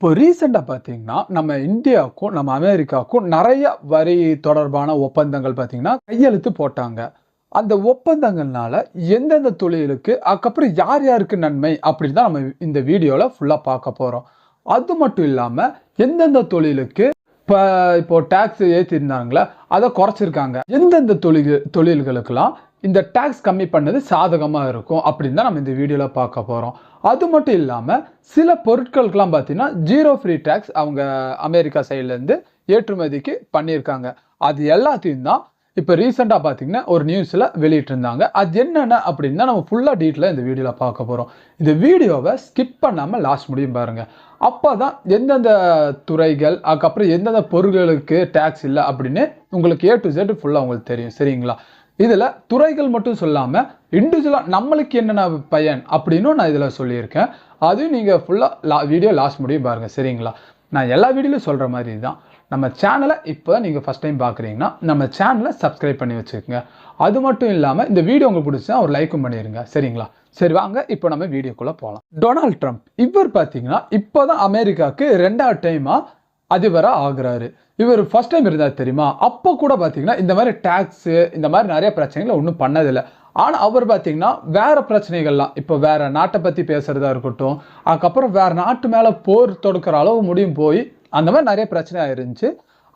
இப்போ ரீசெண்டாக பார்த்தீங்கன்னா நம்ம இந்தியாவுக்கும் நம்ம அமெரிக்காவுக்கும் நிறைய வரி தொடர்பான ஒப்பந்தங்கள் பார்த்தீங்கன்னா கையெழுத்து போட்டாங்க. அந்த ஒப்பந்தங்கள்னால எந்தெந்த தொழிலுக்கு அதுக்கப்புறம் யார் யாருக்கு நன்மை அப்படின்னு தான் நம்ம இந்த வீடியோவில் ஃபுல்லாக பார்க்க போகிறோம் அது மட்டும் இல்லாமல் எந்தெந்த தொழிலுக்கு இப்போ இப்போ டேக்ஸ் ஏற்றிருந்தாங்களே அதை குறைச்சிருக்காங்க. எந்தெந்த தொழில் தொழில்களுக்கெல்லாம் இந்த டேக்ஸ் கம்மி பண்ணது சாதகமாக இருக்கும் அப்படின்னு தான் நம்ம இந்த வீடியோவில் பார்க்க போகிறோம் அது மட்டும் இல்லாமல் சில பொருட்களுக்கெல்லாம் பார்த்தீங்கன்னா ஜீரோ ஃப்ரீ டேக்ஸ் அவங்க அமெரிக்கா சைட்லேருந்து ஏற்றுமதிக்கு பண்ணியிருக்காங்க. அது எல்லாத்தையும் தான் இப்போ ரீசெண்டாக பார்த்தீங்கன்னா ஒரு நியூஸில் வெளியிட்டிருந்தாங்க. அது என்னென்ன அப்படின்னு தான் நம்ம ஃபுல்லாக டீட்டெயிலாக இந்த வீடியோவில் பார்க்க போகிறோம் இந்த வீடியோவை ஸ்கிப் பண்ணாமல் லாஸ்ட் முடியும் பாருங்கள் அப்போ தான் எந்தெந்த துறைகள் அதுக்கப்புறம் எந்தெந்த பொருட்களுக்கு டேக்ஸ் இல்லை அப்படின்னு உங்களுக்கு ஏ டு ஜெட் ஃபுல்லாக உங்களுக்கு தெரியும். சரிங்களா? இதில் துறைகள் மட்டும் சொல்லாமல் இண்டிவிஜுவலாக நம்மளுக்கு என்னென்ன பயன் அப்படின்னும் நான் இதில் சொல்லியிருக்கேன். அதையும் நீங்கள் ஃபுல்லாக லா வீடியோ லாஸ்ட் முடியும் பாருங்கள் சரிங்களா? நான் எல்லா வீடியோலையும் சொல்கிற மாதிரி தான் நம்ம சேனலை இப்போ நீங்கள் ஃபஸ்ட் டைம் பார்க்குறீங்கன்னா நம்ம சேனலை சப்ஸ்கிரைப் பண்ணி வச்சுக்கோங்க. அது மட்டும் இல்லாமல் இந்த வீடியோ உங்களுக்கு பிடிச்சா ஒரு லைக்கும் பண்ணிடுங்க சரிங்களா? சரி வாங்க இப்போ நம்ம வீடியோக்குள்ளே போகலாம் டொனால்ட் ட்ரம்ப் இவர் பார்த்தீங்கன்னா இப்போ தான் அமெரிக்காவுக்கு ரெண்டாவது டைமாக அதிபராக ஆகுறாரு. இவர் ஃபஸ்ட் டைம் இருந்தார் தெரியுமா? அப்போ கூட பார்த்தீங்கன்னா இந்த மாதிரி டேக்ஸு இந்த மாதிரி நிறைய பிரச்சனைகளை ஒன்றும் பண்ணதில்லை. ஆனால் அவர் பார்த்தீங்கன்னா வேறு பிரச்சனைகள்லாம் இப்போ வேறு நாட்டை பற்றி பேசுறதா இருக்கட்டும் அதுக்கப்புறம் வேறு நாட்டு மேலே போர் தொடுக்கிற அளவு முடியும் போய் அந்த மாதிரி நிறைய பிரச்சனையாக இருந்துச்சு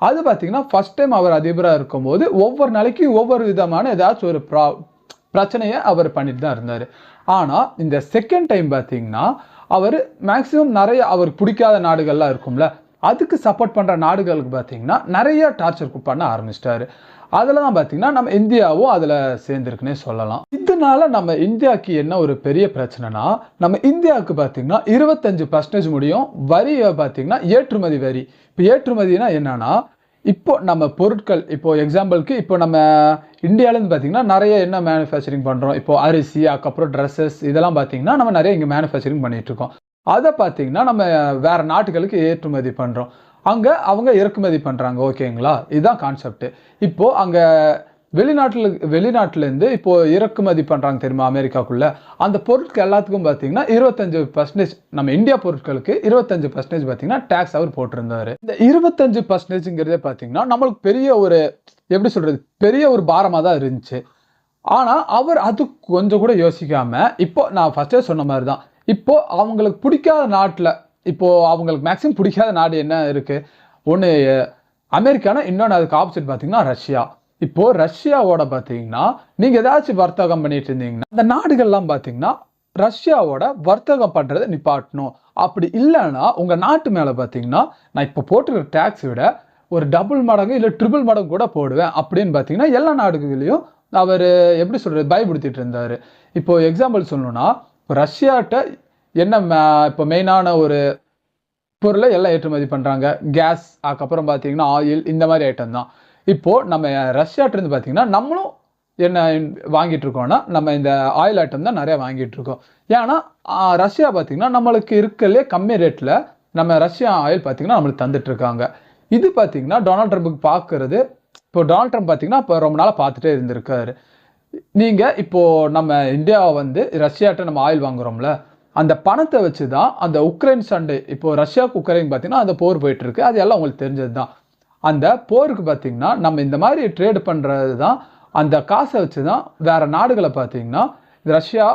அது பார்த்தீங்கன்னா ஃபர்ஸ்ட் டைம் அவர் அதிபராக இருக்கும்போது ஒவ்வொரு நாளைக்கு ஒவ்வொரு விதமான ஏதாச்சும் ஒரு ப்ரா பிரச்சனையை அவர் பண்ணிட்டு தான் இருந்தார். ஆனால் இந்த செகண்ட் டைம் பார்த்தீங்கன்னா அவர் மேக்ஸிமம் நிறைய அவருக்கு பிடிக்காத நாடுகள்லாம் இருக்கும்ல அதுக்கு சப்போர்ட் பண்ணுற நாடுகளுக்கு பார்த்தீங்கன்னா நிறைய டார்ச்சர் பண்ண ஆரம்பிச்சிட்டாரு. அதில் தான் பார்த்தீங்கன்னா நம்ம இந்தியாவும் அதில் சேர்ந்துருக்குன்னே சொல்லலாம். இதனால நம்ம இந்தியாவுக்கு என்ன ஒரு பெரிய பிரச்சனைனா நம்ம இந்தியாவுக்கு பார்த்தீங்கன்னா இருபத்தஞ்சு பர்சன்டேஜ் முடியும். வரியை பார்த்தீங்கன்னா ஏற்றுமதி வரி. இப்போ ஏற்றுமதினா என்னன்னா இப்போ நம்ம பொருட்கள் இப்போ எக்ஸாம்பிளுக்கு இப்போ நம்ம இந்தியாவிலேருந்து பார்த்தீங்கன்னா நிறைய என்ன மேனுஃபேக்சரிங் பண்ணுறோம் இப்போ அரிசி அதுக்கப்புறம் ட்ரெஸ்ஸஸ் இதெல்லாம் பார்த்தீங்கன்னா நம்ம நிறைய இங்கே மேனுஃபேக்சரிங் பண்ணிகிட்ருக்கோம் இருக்கோம். அதை பார்த்தீங்கன்னா நம்ம வேறு நாட்டுகளுக்கு ஏற்றுமதி பண்ணுறோம் அங்கே அவங்க இறக்குமதி பண்ணுறாங்க ஓகேங்களா? இதுதான் கான்செப்ட் இப்போது அங்கே வெளிநாட்டில் வெளிநாட்டிலேருந்து இப்போ இறக்குமதி பண்ணுறாங்க தெரியுமா அமெரிக்காக்குள்ளே? அந்த பொருட்கள் எல்லாத்துக்கும் பார்த்தீங்கன்னா இருபத்தஞ்சு பர்சன்டேஜ் நம்ம இந்தியா பொருட்களுக்கு இருபத்தஞ்சு பர்சன்டேஜ் பார்த்தீங்கன்னா டேக்ஸ் அவர் போட்டிருந்தாரு. இந்த இருபத்தஞ்சு பர்சன்டேஜுங்கிறதே பார்த்தீங்கன்னா நம்மளுக்கு பெரிய ஒரு எப்படி சொல்கிறது பெரிய ஒரு பாரமாக தான் இருந்துச்சு. ஆனால் அவர் அது கொஞ்சம் கூட யோசிக்காமல் இப்போ நான் ஃபஸ்ட்டே சொன்ன மாதிரி தான் இப்போது அவங்களுக்கு பிடிக்காத நாட்டில் இப்போது அவங்களுக்கு மேக்ஸிமம் பிடிக்காத நாடு என்ன இருக்குது ஒன்று அமெரிக்கானா இன்னொன்று அதுக்கு ஆப்போசிட் பார்த்திங்கன்னா ரஷ்யா. இப்போது ரஷ்யாவோட பார்த்தீங்கன்னா நீங்கள் ஏதாச்சும் வர்த்தகம் பண்ணிட்டு இருந்தீங்கன்னா அந்த நாடுகள்லாம் பார்த்தீங்கன்னா ரஷ்யாவோட வர்த்தகம் பண்ணுறதை நிப்பாட்டணும். அப்படி இல்லைன்னா உங்கள் நாட்டு மேலே பார்த்தீங்கன்னா நான் இப்போ போட்டுக்கிற டேக்ஸ் விட ஒரு டபுள் மடங்கு இல்லை ட்ரிபிள் மடங்கு கூட போடுவேன் அப்படின்னு பார்த்தீங்கன்னா எல்லா நாடுகளையும் அவர் எப்படி சொல்கிறது பயப்படுத்திட்டு இருந்தார். இப்போது எக்ஸாம்பிள் சொல்லணும்னா இப்போ ரஷ்யாட்ட என்ன இப்போ மெயினான ஒரு பொருளை எல்லாம் ஏற்றுமதி பண்ணுறாங்க கேஸ் அதுக்கப்புறம் பார்த்தீங்கன்னா ஆயில் இந்த மாதிரி ஐட்டம் தான். இப்போது நம்ம ரஷ்யாட்டிருந்து பார்த்தீங்கன்னா நம்மளும் என்ன வாங்கிட்டு இருக்கோம்னா நம்ம இந்த ஆயில் ஐட்டம் தான் நிறையா வாங்கிட்டு இருக்கோம். ஏன்னா ரஷ்யா பார்த்தீங்கன்னா நம்மளுக்கு இருக்கலே கம்மி ரேட்டில் நம்ம ரஷ்யா ஆயில் பார்த்தீங்கன்னா நம்மளுக்கு தந்துட்டுருக்காங்க இது பார்த்தீங்கன்னா டொனால்ட் ட்ரம்ப்புக்கு பார்க்குறது இப்போ டொனால்ட் ட்ரம்ப் பார்த்தீங்கன்னா இப்போ ரொம்ப நாளாக பார்த்துட்டே இருந்திருக்காரு. நீங்கள் இப்போது நம்ம இந்தியாவை வந்து ரஷ்யாட்ட நம்ம ஆயில் வாங்குறோம்ல அந்த பணத்தை வச்சு தான் அந்த உக்ரைன் சண்டை இப்போ ரஷ்யாவுக்கு உக்ரைன் பார்த்தீங்கன்னா அந்த போர் போயிட்டுருக்கு. அது எல்லாம் உங்களுக்கு தெரிஞ்சது தான் அந்த போருக்கு பார்த்தீங்கன்னா நம்ம இந்த மாதிரி ட்ரேட் பண்ணுறது தான் அந்த காசை வச்சு தான் வேறு நாடுகளை பார்த்தீங்கன்னா ரஷ்யா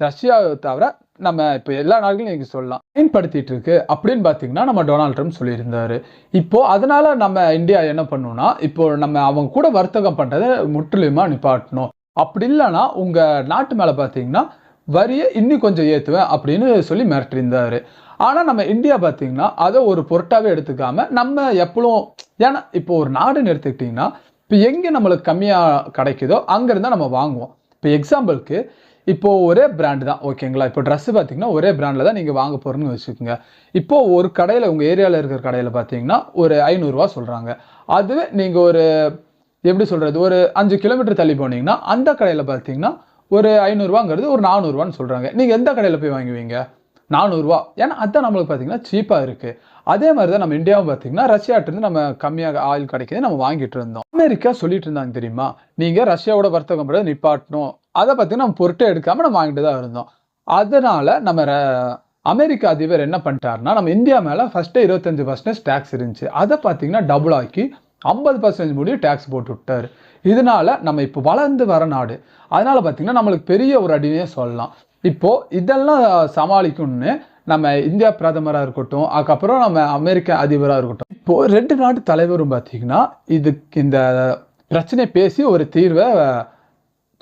ரஷ்யாவை தவிர நம்ம இப்போ எல்லா நாடுகளும் நீங்கள் சொல்லலாம். பயன்படுத்திட்டு இருக்கு அப்படின்னு பார்த்தீங்கன்னா நம்ம டொனால்ட் ட்ரம்ப் சொல்லியிருந்தாரு. இப்போ அதனால நம்ம இந்தியா என்ன பண்ணணும்னா இப்போ நம்ம அவங்க கூட வர்த்தகம் பண்ணுறதை முற்றிலுமா நிப்பாட்டணும். அப்படி இல்லைன்னா உங்கள் நாட்டு மேலே பார்த்தீங்கன்னா வரியை இன்னும் கொஞ்சம் ஏற்றுவேன் அப்படின்னு சொல்லி மிரட்டிருந்தார் ஆனால் நம்ம இந்தியா பார்த்தீங்கன்னா அதை ஒரு பொருட்டாகவே எடுத்துக்காம நம்ம எப்பளும் ஏன்னா இப்போ ஒரு நாடுன்னு எடுத்துக்கிட்டிங்கன்னா இப்போ எங்கே நம்மளுக்கு கம்மியாக கிடைக்குதோ அங்கேருந்தால் நம்ம வாங்குவோம். இப்போ எக்ஸாம்பிளுக்கு இப்போது ஒரே பிராண்டு தான் ஓகேங்களா? இப்போ ட்ரெஸ்ஸு பார்த்தீங்கன்னா ஒரே பிராண்டில் தான் நீங்கள் வாங்க போகிறேன்னு வச்சுக்கோங்க. இப்போது ஒரு கடையில் உங்கள் ஏரியாவில் இருக்கிற கடையில் பார்த்தீங்கன்னா ஒரு ஐநூறுரூவா சொல்கிறாங்க அதுவே நீங்கள் ஒரு எப்படி சொல்கிறது ஒரு அஞ்சு கிலோமீட்டர் தள்ளி போனீங்கன்னா அந்த கடையில் பார்த்தீங்கன்னா ஒரு ஐநூறுரூவாங்கிறது ஒரு நானூறுரூவான்னு சொல்கிறாங்க நீங்கள் எந்த கடையில் போய் வாங்குவீங்க? நானூறுரூவா ஏன்னா அதான் நம்மளுக்கு பார்த்தீங்கன்னா சீப்பாக இருக்குது அதே மாதிரி தான் நம்ம இந்தியாவும் பார்த்தீங்கன்னா ரஷ்யாட்டிருந்து நம்ம கம்மியாக ஆயில் கிடைக்குது நம்ம வாங்கிட்டு இருந்தோம். அமெரிக்கா சொல்லிட்டு இருந்தாங்க தெரியுமா? நீங்கள் ரஷ்யாவோட வர்த்தகம் பண்ணுறது நிப்பாட்டணும். அதை பார்த்தீங்கன்னா நம்ம பொருட்டே எடுக்காமல் நம்ம வாங்கிட்டு தான் இருந்தோம். அதனால் நம்ம ர- அமெரிக்க அதிபர் என்ன பண்ணிட்டாருன்னா நம்ம இந்தியா மேலே ஃபஸ்ட்டு இருபத்தஞ்சு பர்சன்டேஜ் டேக்ஸ் இருந்துச்சு. அதை பார்த்தீங்கன்னா டபுள் ஆக்கி ஐம்பது பர்சன்டேஜ் முடியும் டேக்ஸ் போட்டு விட்டாரு. இதனால நம்ம இப்போ வளர்ந்து வர நாடு. அதனால் பார்த்திங்கன்னா நம்மளுக்கு பெரிய ஒரு அடினே சொல்லலாம். இப்போது இதெல்லாம் சமாளிக்கணும்னு நம்ம இந்தியா பிரதமராக இருக்கட்டும் அதுக்கப்புறம் நம்ம அமெரிக்க அதிபராக இருக்கட்டும். இப்போது ரெண்டு நாட்டு தலைவரும் பார்த்திங்கன்னா இதுக்கு இந்த பிரச்சனையை பேசி ஒரு தீர்வை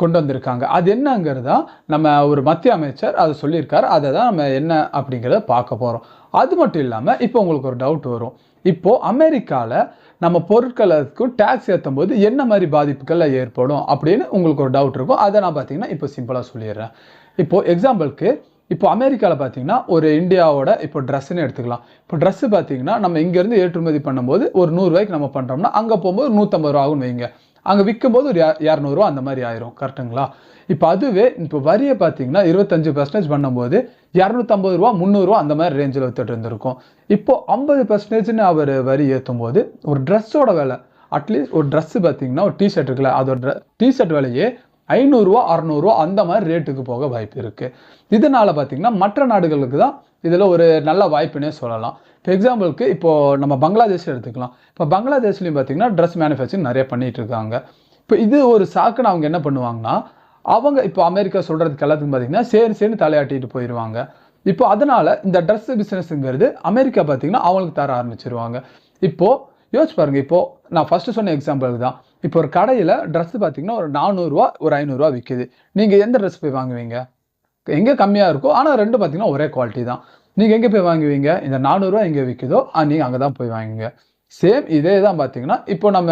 கொண்டு வந்திருக்காங்க. அது என்னங்கிறதா நம்ம ஒரு மத்திய அமைச்சர் அதை சொல்லியிருக்கார். அதை தான் நம்ம என்ன அப்படிங்கிறத பார்க்க போகிறோம் அது மட்டும் இல்லாமல் இப்போ உங்களுக்கு ஒரு டவுட் வரும். இப்போது அமெரிக்காவில் நம்ம பொருட்களுக்கு டேக்ஸ் ஏற்றும் போது என்ன மாதிரி பாதிப்புகள் ஏற்படும் அப்படின்னு உங்களுக்கு ஒரு டவுட் இருக்கும். அதை நான் பார்த்தீங்கன்னா இப்போ சிம்பிளாக சொல்லிடுறேன். இப்போது எக்ஸாம்பிளுக்கு இப்போ அமெரிக்காவில் பார்த்தீங்கன்னா ஒரு இந்தியாவோட இப்போ ட்ரெஸ்ஸுன்னு எடுத்துக்கலாம். இப்போ ட்ரெஸ்ஸு பார்த்தீங்கன்னா நம்ம இங்கேருந்து ஏற்றுமதி பண்ணும்போது ஒரு நூறுரூவாய்க்கு நம்ம பண்ணுறோம்னா அங்கே போகும்போது நூற்றம்பது ரூபா ஆகும்னு வைங்க. அங்கே விற்கும்போது ஒரு இரநூறுவா அந்த மாதிரி ஆயிரும் கரெக்ட்டுங்களா இப்போ அதுவே இப்போ வரியை பார்த்தீங்கன்னா இருபத்தஞ்சு பர்சன்டேஜ் பண்ணும்போது இரநூத்தம்பது ரூபா முந்நூறுரூவா அந்த மாதிரி ரேஞ்சில் வித்துட்டு இருந்திருக்கும். இப்போ ஐம்பது பர்சன்டேஜ்னு அவர் வரி ஏற்றும் போது ஒரு ட்ரெஸ்ஸோட விலை அட்லீஸ்ட் ஒரு ட்ரெஸ்ஸு பார்த்தீங்கன்னா ஒரு டிஷர்ட் இருக்குல்ல அதோட டிஷர்ட் விலையே ஐநூறுரூவா அறநூறுவா அந்த மாதிரி ரேட்டுக்கு போக வாய்ப்பு இருக்குது இதனால் பார்த்தீங்கன்னா மற்ற நாடுகளுக்கு தான் இதில் ஒரு நல்ல வாய்ப்புனே சொல்லலாம். எக்ஸாம்பிளுக்கு இப்போது நம்ம பங்களாதேஷ் எடுத்துக்கலாம். இப்போ பங்களாதேஷ்லையும் பார்த்தீங்கன்னா ட்ரெஸ் மேனுஃபேக்சரிங் நிறைய பண்ணிகிட்டு இருக்காங்க. இப்போ இது ஒரு சாக்குன்னு அவங்க என்ன பண்ணுவாங்கன்னா அவங்க இப்போ அமெரிக்கா சொல்கிறதுக்கு எல்லாத்துக்கும் பார்த்தீங்கன்னா சரி சரின்னு தலையாட்டிட்டு போயிடுவாங்க இப்போ அதனால் இந்த ட்ரெஸ் பிஸ்னஸ்ங்கிறது அமெரிக்கா பார்த்தீங்கன்னா அவங்களுக்கு தர ஆரம்பிச்சிருவாங்க. இப்போது யோசிச்சு பாருங்கள் இப்போது நான் ஃபஸ்ட்டு சொன்ன எக்ஸாம்பிளுக்கு தான். இப்போ ஒரு கடையில் ட்ரெஸ் பார்த்தீங்கன்னா ஒரு நானூறுரூவா ஒரு ஐநூறுரூவா விற்கிது நீங்கள் எந்த ட்ரெஸ் போய் வாங்குவீங்க? எங்கே கம்மியாக இருக்கோ ஆனால் ரெண்டும் பார்த்தீங்கன்னா ஒரே குவாலிட்டி தான். நீங்கள் எங்கே போய் வாங்குவீங்க? இந்த நானூறுரூவா எங்கே விற்குதோ நீங்கள் அங்கே தான் போய் வாங்குவீங்க சேம் இதே தான் பார்த்தீங்கன்னா இப்போ நம்ம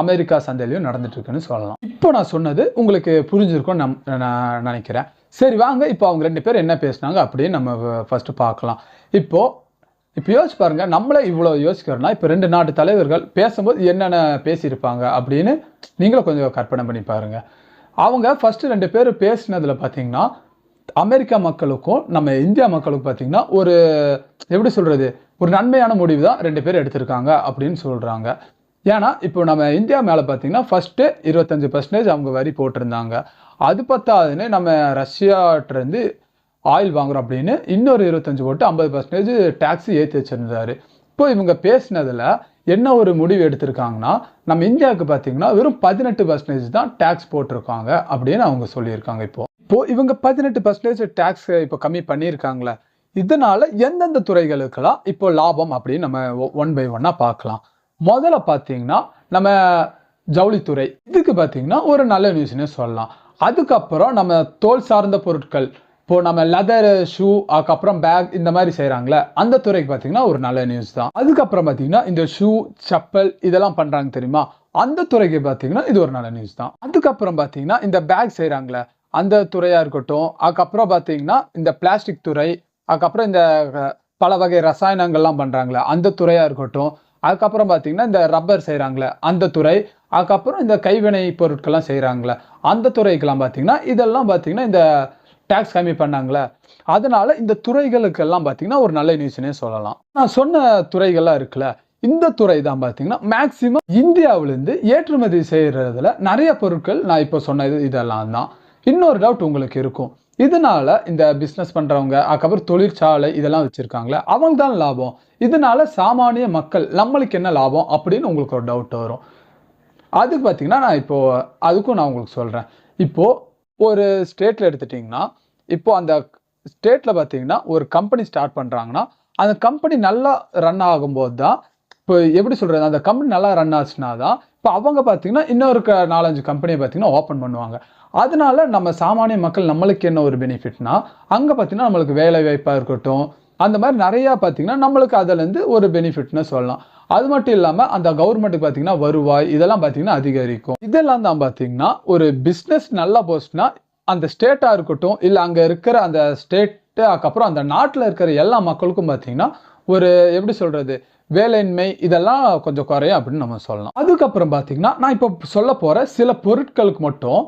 அமெரிக்கா சந்தையிலையும் நடந்துட்டுருக்குன்னு சொல்லலாம். இப்போ நான் சொன்னது உங்களுக்கு புரிஞ்சிருக்கும்னு நம் நான் நினைக்கிறேன். சரி வாங்க இப்போ அவங்க ரெண்டு பேரும் என்ன பேசுனாங்க அப்படின்னு நம்ம ஃபஸ்ட்டு பார்க்கலாம். இப்போது இப்போ யோசிச்சு பாருங்கள் நம்மளே இவ்வளோ யோசிக்கிறோம்னா இப்போ ரெண்டு நாட்டு தலைவர்கள் பேசும்போது என்னென்ன பேசியிருப்பாங்க அப்படின்னு நீங்களும் கொஞ்சம் கற்பனை பண்ணி பாருங்க. அவங்க ஃபஸ்ட்டு ரெண்டு பேர் பேசினதில் பார்த்தீங்கன்னா அமெரிக்கா மக்களுக்கும் நம்ம இந்தியா மக்களுக்கும் பார்த்தீங்கன்னா ஒரு எப்படி சொல்கிறது ஒரு நன்மையான முடிவு தான் ரெண்டு பேர் எடுத்திருக்காங்க அப்படின்னு சொல்கிறாங்க ஏன்னா இப்போ நம்ம இந்தியா மேலே பார்த்தீங்கன்னா ஃபர்ஸ்ட்டு இருபத்தஞ்சி பர்சன்டேஜ் அவங்க வரி போட்டிருந்தாங்க. அது பத்தாதுன்னு நம்ம ரஷ்யாட்டிருந்து ஆயில் வாங்குறோம் அப்படின்னு இன்னொரு இருபத்தஞ்சு போட்டு ஐம்பது பர்சன்டேஜ் டேக்ஸி ஏற்றி வச்சுருந்தாரு. இப்போ இவங்க பேசினதில் என்ன ஒரு முடிவு எடுத்திருக்காங்கன்னா நம்ம இந்தியாவுக்கு பார்த்தீங்கன்னா வெறும் பதினெட்டு பர்சன்டேஜ் தான் டேக்ஸ் போட்டிருக்காங்க அப்படின்னு அவங்க சொல்லியிருக்காங்க இப்போ. இப்போ இவங்க பதினெட்டு பர்சன்டேஜ் டேக்ஸ் இப்போ கம்மி பண்ணியிருக்காங்களே இதனால எந்தெந்த துறைகளுக்கெல்லாம் இப்போ லாபம் அப்படின்னு நம்ம ஒன் பை ஒன்னா பார்க்கலாம். முதல்ல பார்த்தீங்கன்னா நம்ம ஜவுளித்துறை. இதுக்கு பார்த்தீங்கன்னா ஒரு நல்ல நியூஸ்னே சொல்லலாம். அதுக்கப்புறம் நம்ம தோல் சார்ந்த பொருட்கள். இப்போ நம்ம லெதர் ஷூ அதுக்கப்புறம் பேக் இந்த மாதிரி செய்கிறாங்களே அந்த துறைக்கு பார்த்தீங்கன்னா ஒரு நல்ல நியூஸ் தான். அதுக்கப்புறம் பார்த்தீங்கன்னா இந்த ஷூ செப்பல் இதெல்லாம் பண்ணுறாங்க தெரியுமா? அந்த துறைக்கு பார்த்தீங்கன்னா இது ஒரு நல்ல நியூஸ் தான். அதுக்கப்புறம் பார்த்தீங்கன்னா இந்த பேக் செய்கிறாங்களே அந்த துறையாக இருக்கட்டும் அதுக்கப்புறம் பார்த்தீங்கன்னா இந்த பிளாஸ்டிக் துறை அதுக்கப்புறம் இந்த பல வகை ரசாயனங்கள்லாம் பண்ணுறாங்களே அந்த துறையாக இருக்கட்டும் அதுக்கப்புறம் பார்த்தீங்கன்னா இந்த ரப்பர் செய்கிறாங்களே அந்த துறை அதுக்கப்புறம் இந்த கைவினை பொருட்கள்லாம் செய்கிறாங்களே அந்த துறைக்கெல்லாம் பார்த்தீங்கன்னா இதெல்லாம் பார்த்தீங்கன்னா இந்த டேக்ஸ் கம்மி பண்ணாங்களே. அதனால இந்த துறைகளுக்கெல்லாம் பார்த்தீங்கன்னா ஒரு நல்ல நியூஸ்னே சொல்லலாம். நான் சொன்ன துறைகள்லாம் இருக்குல்ல இந்த துறை தான் பார்த்தீங்கன்னா மேக்சிமம் இந்தியாவிலேருந்து ஏற்றுமதி செய்கிறதுல நிறைய பொருட்கள் நான் இப்போ சொன்னது இதெல்லாம் தான் இன்னொரு டவுட் உங்களுக்கு இருக்கும். இதனால இந்த பிஸ்னஸ் பண்ணுறவங்க அதுக்கப்புறம் தொழிற்சாலை இதெல்லாம் வச்சுருக்காங்களே அவங்க தான் லாபம். இதனால சாமானிய மக்கள் நம்மளுக்கு என்ன லாபம் அப்படின்னு உங்களுக்கு ஒரு டவுட் வரும். அதுக்கு பார்த்தீங்கன்னா நான் இப்போ அதுக்கும் நான் உங்களுக்கு சொல்கிறேன் இப்போ ஒரு ஸ்டேட்டில் எடுத்துட்டிங்கன்னா இப்போ அந்த ஸ்டேட்டில் பார்த்தீங்கன்னா ஒரு கம்பெனி ஸ்டார்ட் பண்ணுறாங்கன்னா அந்த கம்பெனி நல்லா ரன் ஆகும்போது தான் இப்போ எப்படி சொல்கிறது அந்த கம்பெனி நல்லா ரன் ஆச்சுன்னா தான் இப்போ அவங்க பார்த்தீங்கன்னா இன்னொரு நாலஞ்சு கம்பெனியை பார்த்தீங்கன்னா ஓப்பன் பண்ணுவாங்க. அதனால நம்ம சாமானிய மக்கள் நம்மளுக்கு என்ன ஒரு பெனிஃபிட்னா அங்கே பார்த்தீங்கன்னா நம்மளுக்கு வேலை வாய்ப்பாக இருக்கட்டும் அந்த மாதிரி நிறையா பார்த்திங்கன்னா நம்மளுக்கு அதுலேருந்து ஒரு பெனிஃபிட்னு சொல்லலாம். அது மட்டும் இல்லாமல் அந்த கவர்மெண்ட்டுக்கு பார்த்தீங்கன்னா வருவாய் இதெல்லாம் பார்த்தீங்கன்னா அதிகரிக்கும். இதெல்லாம் தான் பார்த்தீங்கன்னா ஒரு பிஸ்னஸ் நல்லா போச்சுன்னா அந்த ஸ்டேட்டாக இருக்கட்டும் இல்லை அங்கே இருக்கிற அந்த ஸ்டேட்டு அதுக்கப்புறம் அந்த நாட்டில் இருக்கிற எல்லா மக்களுக்கும் பார்த்தீங்கன்னா ஒரு எப்படி சொல்கிறது வேலையின்மை இதெல்லாம் கொஞ்சம் குறையும் அப்படின்னு நம்ம சொல்லலாம். அதுக்கப்புறம் பார்த்தீங்கன்னா நான் இப்போ சொல்ல போகிற சில பொருட்களுக்கு மட்டும்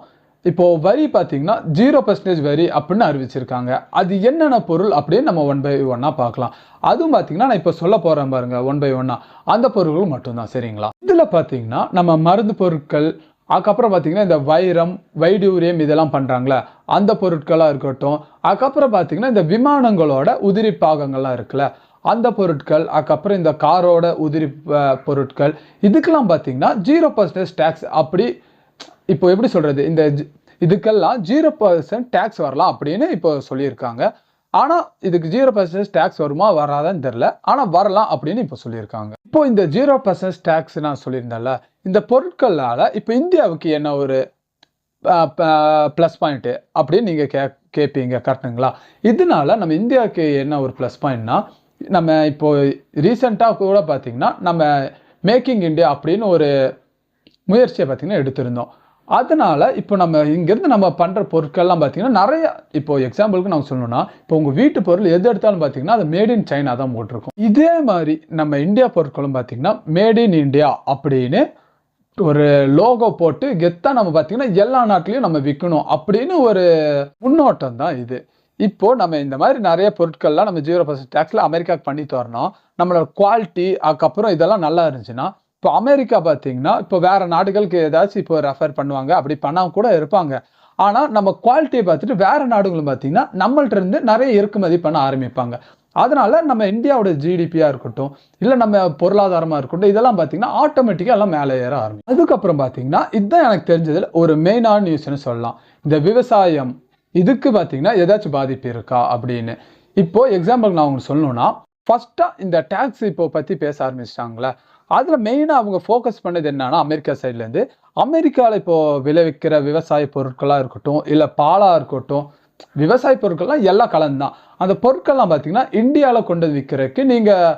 இப்போது வரி பார்த்தீங்கன்னா ஜீரோ பர்சன்டேஜ் வரி அப்படின்னு அறிவிச்சிருக்காங்க. அது என்னென்ன பொருள் அப்படின்னு நம்ம ஒன் பை ஒன்னாக பார்க்கலாம். அதுவும் பார்த்தீங்கன்னா நான் இப்போ சொல்ல போகிறேன் பாருங்க ஒன் பை ஒன்னாக அந்த பொருட்கள் மட்டும்தான் சரிங்களா? இதில் பார்த்தீங்கன்னா நம்ம மருந்து பொருட்கள் அதுக்கப்புறம் பார்த்தீங்கன்னா இந்த வைரம் வைடூரியம் இதெல்லாம் பண்ணுறாங்களே அந்த பொருட்களாக இருக்கட்டும் அதுக்கப்புறம் பார்த்தீங்கன்னா இந்த விமானங்களோட உதிரி பாகங்கள்லாம் இருக்குல்ல அந்த பொருட்கள் அதுக்கப்புறம் இந்த காரோட உதிரி பொருட்கள் இதுக்கெல்லாம் பார்த்தீங்கன்னா ஜீரோ பர்சன்டேஜ் டேக்ஸ் அப்படி இப்போ எப்படி சொல்கிறது இந்த ஜி- இதுக்கெல்லாம் ஜீரோ பர்சன்ட் டேக்ஸ் வரலாம் அப்படின்னு இப்போ சொல்லியிருக்காங்க. ஆனால் இதுக்கு ஜீரோ பர்சன்டேஜ் டேக்ஸ் வருமா வராதான்னு தெரில ஆனால் வரலாம் அப்படின்னு இப்போ சொல்லியிருக்காங்க. இப்போ இந்த ஜீரோ பர்சன்டேஜ் டேக்ஸ் நான் சொல்லியிருந்தேன்ல இந்த பொருட்களால் இப்போ இந்தியாவுக்கு என்ன ஒரு ப்ளஸ் பாயிண்ட்டு அப்படின்னு நீங்கள் கே கேட்பீங்க கரெக்டுங்களா இதனால நம்ம இந்தியாவுக்கு என்ன ஒரு ப்ளஸ் பாயிண்ட்னா நம்ம இப்போது ரீசெண்டாக கூட பார்த்தீங்கன்னா நம்ம மேக்கிங் இண்டியா அப்படின்னு ஒரு முயற்சியை பார்த்தீங்கன்னா எடுத்திருந்தோம். அதனால் இப்போ நம்ம இங்கேருந்து நம்ம பண்ணுற பொருட்கள்லாம் பார்த்தீங்கன்னா நிறைய இப்போ எக்ஸாம்பிளுக்கு நம்ம சொல்லணும்னா இப்போ உங்கள் வீட்டு பொருள் எது எடுத்தாலும் பார்த்தீங்கன்னா அது மேட் இன் சைனா தான் போட்டிருக்கும். இதே மாதிரி நம்ம இந்தியா பொருட்களும் பார்த்தீங்கன்னா மேட் இன் இந்தியா அப்படின்னு ஒரு லோகோ போட்டு கெத்தாக நம்ம பார்த்தீங்கன்னா எல்லா நாட்டிலையும் நம்ம விற்கணும் அப்படின்னு ஒரு முன்னோட்டம் தான் இது. இப்போ நம்ம இந்த மாதிரி நிறைய பொருட்கள்லாம் நம்ம ஜீரோ பர்சன்ட் டேக்ஸில் அமெரிக்காவுக்கு பண்ணி தரணும் நம்மளோட குவாலிட்டி அதுக்கப்புறம் இதெல்லாம் நல்லா இருந்துச்சுன்னா இப்போ அமெரிக்கா பார்த்தீங்கன்னா இப்போ வேறு நாடுகளுக்கு ஏதாச்சும் இப்போ ரெஃபர் பண்ணுவாங்க அப்படி பண்ணாம கூட இருப்பாங்க. ஆனால் நம்ம குவாலிட்டியை பார்த்துட்டு வேறு நாடுகளும் பார்த்தீங்கன்னா நம்மள்ட்ட இருந்து நிறைய இறக்குமதி பண்ண ஆரம்பிப்பாங்க. அதனால நம்ம இந்தியாவோட ஜிடிபியாக இருக்கட்டும் இல்லை நம்ம பொருளாதாரமாக இருக்கட்டும் இதெல்லாம் பார்த்தீங்கன்னா ஆட்டோமேட்டிக்காக எல்லாம் மேலே ஏற ஆரம்பிக்கும். அதுக்கப்புறம் பார்த்தீங்கன்னா இதுதான் எனக்கு தெரிஞ்சதில் ஒரு மெயினான நியூஸ்னு சொல்லலாம். இந்த விவசாயம் இதுக்கு பார்த்தீங்கன்னா ஏதாச்சும் பாதிப்பு இருக்கா அப்படின்னு. இப்போது எக்ஸாம்பிள் நான் உங்களுக்கு சொல்லணும்னா ஃபர்ஸ்ட்டாக இந்த டேக்ஸ் இப்போ பற்றி பேச ஆரம்பிச்சிட்டாங்களே அதில் மெயினாக அவங்க ஃபோக்கஸ் பண்ணது என்னன்னா அமெரிக்கா சைட்லேருந்து அமெரிக்காவில் இப்போது விளைவிக்கிற விவசாய பொருட்களாக இருக்கட்டும் இல்லை பாலாக இருக்கட்டும் விவசாய பொருட்கள்லாம் எல்லாம் கலந்துதான். அந்த பொருட்கள்லாம் பார்த்தீங்கன்னா இந்தியாவில் கொண்டு விற்கிறதுக்கு நீங்கள்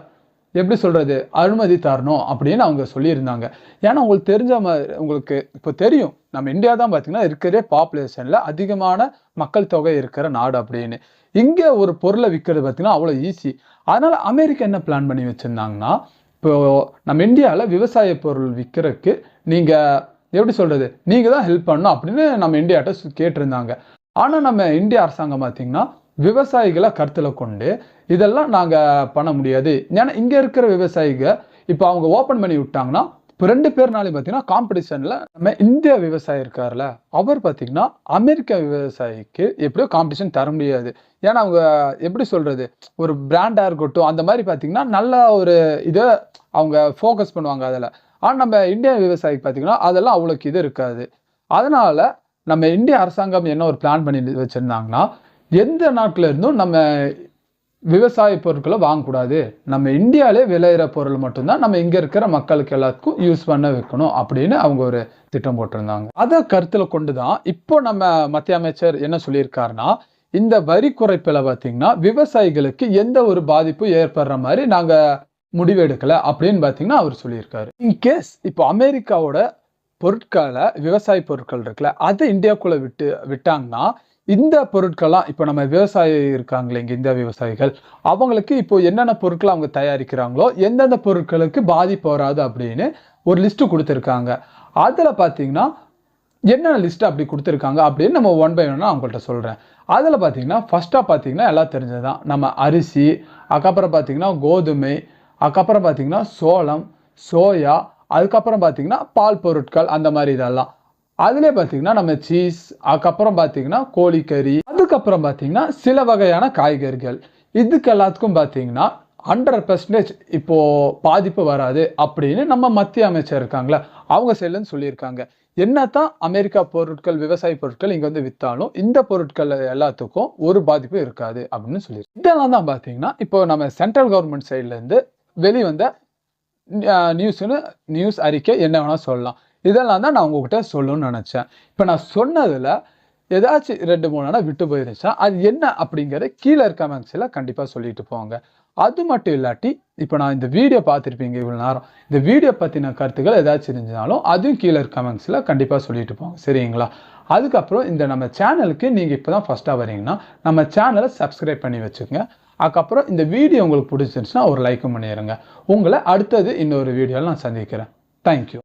எப்படி சொல்கிறது அனுமதி தரணும் அப்படின்னு அவங்க சொல்லியிருந்தாங்க. ஏன்னா உங்களுக்கு தெரிஞ்ச மாதிரி உங்களுக்கு இப்போ தெரியும் நம்ம இந்தியா தான் பார்த்தீங்கன்னா இருக்கிற பாப்புலேஷனில் அதிகமான மக்கள் தொகை இருக்கிற நாடு அப்படின்னு. இங்கே ஒரு பொருளை விற்கிறது பார்த்தீங்கன்னா அவ்வளோ ஈஸி அதனால் அமெரிக்கா என்ன பிளான் பண்ணி வச்சுருந்தாங்கன்னா இப்போ நம்ம இந்தியாவில் விவசாய பொருள் விற்கிறதுக்கு நீங்கள் எப்படி சொல்கிறது நீங்கள் தான் ஹெல்ப் பண்ணணும் அப்படின்னு நம்ம இந்தியாட்ட கேட்டிருந்தாங்க. ஆனால் நம்ம இந்திய அரசாங்கம் பார்த்திங்கன்னா விவசாயிகளை கருத்தில் கொண்டு இதெல்லாம் நாங்கள் பண்ண முடியாது. ஏன்னா இங்கே இருக்கிற விவசாயிகள் இப்போ அவங்க ஓப்பன் பண்ணி விட்டாங்கன்னா இப்போ ரெண்டு பேர்னாலையும் பார்த்தீங்கன்னா காம்படிஷனில் நம்ம இந்திய விவசாயி இருக்கார்ல அவர் பார்த்தீங்கன்னா அமெரிக்க விவசாயிக்கு எப்படியோ காம்படிஷன் தர முடியாது. ஏன்னா அவங்க எப்படி சொல்கிறது ஒரு பிராண்டாக இருக்கட்டும் அந்த மாதிரி பார்த்தீங்கன்னா நல்ல ஒரு இதை அவங்க ஃபோக்கஸ் பண்ணுவாங்க அதில். ஆனால் நம்ம இந்திய விவசாயிக்கு பார்த்தீங்கன்னா அதெல்லாம் அவ்வளோக்கு இது இருக்காது. அதனால் நம்ம இந்திய அரசாங்கம் என்ன ஒரு பிளான் பண்ணி வச்சுருந்தாங்கன்னா எந்த நாட்டில் இருந்தும் நம்ம விவசாய பொருட்களை வாங்கக்கூடாது. நம்ம இந்தியாவிலே விளையிற பொருள் மட்டும்தான் நம்ம இங்கே இருக்கிற மக்களுக்கு எல்லாத்துக்கும் யூஸ் பண்ண வைக்கணும் அப்படின்னு அவங்க ஒரு திட்டம் போட்டிருந்தாங்க. அதை கருத்தில் கொண்டு தான் இப்போ நம்ம மத்திய அமைச்சர் என்ன சொல்லியிருக்காருன்னா இந்த வரி குறைப்பில் பார்த்தீங்கன்னா விவசாயிகளுக்கு எந்த ஒரு பாதிப்பும் ஏற்படுற மாதிரி நாங்கள் முடிவெடுக்கலை அப்படின்னு பார்த்தீங்கன்னா அவர் சொல்லியிருக்காரு. இன்கேஸ் இப்போ அமெரிக்காவோட பொருட்களை விவசாய பொருட்கள் இருக்குல்ல அதை இந்தியாக்குள்ளே விட்டு விட்டாங்கன்னா இந்த பொருட்கள்லாம் இப்போ நம்ம விவசாயி இருக்காங்களே இங்கே இந்தியா விவசாயிகள் அவங்களுக்கு இப்போ என்னென்ன பொருட்கள் அவங்க தயாரிக்கிறாங்களோ எந்தெந்த பொருட்களுக்கு பாதிப்பு வராது அப்படின்னு ஒரு லிஸ்ட்டு கொடுத்துருக்காங்க. அதில் பார்த்தீங்கன்னா என்னென்ன லிஸ்ட் அப்படி கொடுத்துருக்காங்க அப்படின்னு நம்ம ஒன் பை ஒன்னாக அவங்கள்ட்ட சொல்கிறேன் அதில் பார்த்தீங்கன்னா ஃபஸ்ட்டாக பார்த்தீங்கன்னா எல்லாம் தெரிஞ்சது தான் நம்ம அரிசி அதுக்கப்புறம் பார்த்தீங்கன்னா கோதுமை அதுக்கப்புறம் பார்த்தீங்கன்னா சோளம் சோயா அதுக்கப்புறம் பார்த்தீங்கன்னா பால் பொருட்கள் அந்த மாதிரி இதெல்லாம். அதிலே பார்த்தீங்கன்னா நம்ம சீஸ் அதுக்கப்புறம் பார்த்தீங்கன்னா கோழிக்கறி அதுக்கப்புறம் பார்த்தீங்கன்னா சில வகையான காய்கறிகள். இதுக்கு எல்லாத்துக்கும் பார்த்தீங்கன்னா ஹண்ட்ரட் பர்சன்டேஜ் இப்போது பாதிப்பு வராது அப்படின்னு நம்ம மத்திய அமைச்சர் இருக்காங்களே அவங்க சைட்லேருந்து சொல்லியிருக்காங்க. என்னத்தான் அமெரிக்கா பொருட்கள் விவசாய பொருட்கள் இங்கே வந்து விற்றாலும் இந்த பொருட்கள் எல்லாத்துக்கும் ஒரு பாதிப்பும் இருக்காது அப்படின்னு சொல்லியிருக்காங்க. இதெல்லாம் தான் பார்த்தீங்கன்னா இப்போ நம்ம சென்ட்ரல் கவர்மெண்ட் சைட்லேருந்து வெளிவந்த நியூஸ்னு நியூஸ் அறிக்கை என்ன வேணால் சொல்லலாம். இதெல்லாம் தான் நான் உங்ககிட்ட சொல்லணும்னு நினச்சேன். இப்போ நான் சொன்னதில் ஏதாச்சும் ரெண்டு மூணு நாள் விட்டு போயிருந்துச்சா அது என்ன அப்படிங்கிற கீழே இருக்க கமெண்ட்ஸில் கண்டிப்பாக சொல்லிட்டு போங்க. அது மட்டும் இல்லாட்டி இப்போ நான் இந்த வீடியோ பார்த்துருப்பீங்க இவ்வளோ நேரம். இந்த வீடியோ பற்றின கருத்துக்கள் ஏதாச்சும் இருந்துச்சுனாலும் அதுவும் கீழே இருக்க கமெண்ட்ஸில் கண்டிப்பாக சொல்லிட்டு போங்க. சரிங்களா? அதுக்கப்புறம் இந்த நம்ம சேனலுக்கு நீங்கள் இப்போ தான் ஃபஸ்ட்டாக வரீங்கன்னா நம்ம சேனலை சப்ஸ்கிரைப் பண்ணி வச்சுக்கோங்க. அதுக்கப்புறம் இந்த வீடியோ உங்களுக்கு பிடிச்சிருந்துச்சுன்னா ஒரு லைக்கும் பண்ணிடுங்க உங்களை அடுத்தது இன்னொரு வீடியோவில் நான் சந்திக்கிறேன். தேங்க்யூ